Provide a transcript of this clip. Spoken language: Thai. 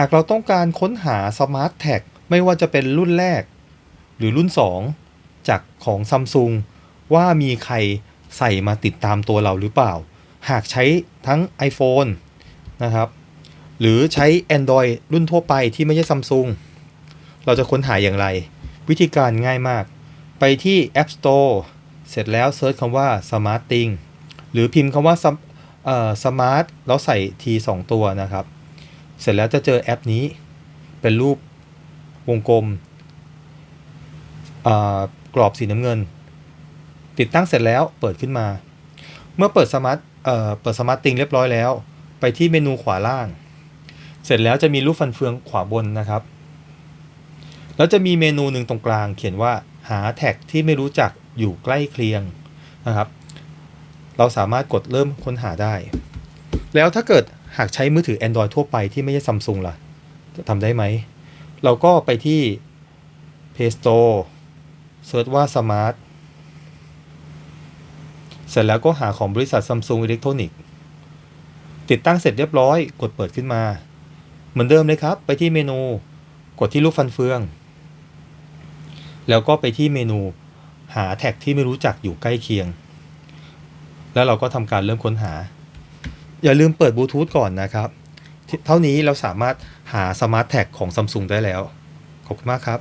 หากเราต้องการค้นหา Smart Tag ไม่ว่าจะเป็นรุ่นแรก หรือรุ่น 2 จากของ Samsung ว่ามีใครใส่มาติดตามตัวเราหรือเปล่า หากใช้ทั้ง iPhone นะครับ หรือใช้ Android รุ่นทั่วไปที่ไม่ใช่ Samsung เราจะค้นหาอย่างไร วิธีการง่ายมาก ไปที่ App Store เสร็จแล้วเซิร์ชคำว่า Smart Thing หรือพิมพ์คำว่าเอ่อ Smart แล้วใส่ T 2 ตัวนะครับ เสร็จแล้วจะเจอแอปนี้ เป็นรูปวงกลมกรอบสีน้ำเงิน ติดตั้งเสร็จแล้วเปิดขึ้นมา เมื่อเปิดสมาร์ทเอ่อเปิดสมาร์ทติงเรียบร้อยแล้ว ไปที่เมนูขวาล่าง เสร็จแล้วจะมีรูปฟันเฟืองขวาบนนะครับ แล้วจะมีเมนูหนึ่งตรงกลาง เขียนว่าหาแท็กที่ไม่รู้จักอยู่ใกล้เคียงนะครับ เราสามารถกดเริ่มค้นหาได้ แล้วถ้าเกิด หากใช้มือถือ Android ทั่วไปที่ไม่ใช่ Samsung ล่ะ จะทำได้ไหม เราก็ไปที่ Play Store เซิร์ชว่า Smart เสร็จแล้วก็หาของบริษัท Samsung Electronics ติดตั้งเสร็จเรียบร้อยกดเปิดขึ้นมา เหมือนเดิมเลยครับ ไปที่เมนู กดที่รูปฟันเฟือง แล้วก็ไปที่เมนูหาแท็กที่ไม่รู้จักอยู่ใกล้เคียง แล้วเราก็ทำการเริ่มค้นหา อย่าลืมเปิดบลูทูธก่อนนะครับ เท่านี้เราสามารถหาสมาร์ทแท็กของ Samsung ได้แล้ว ขอบคุณมากครับ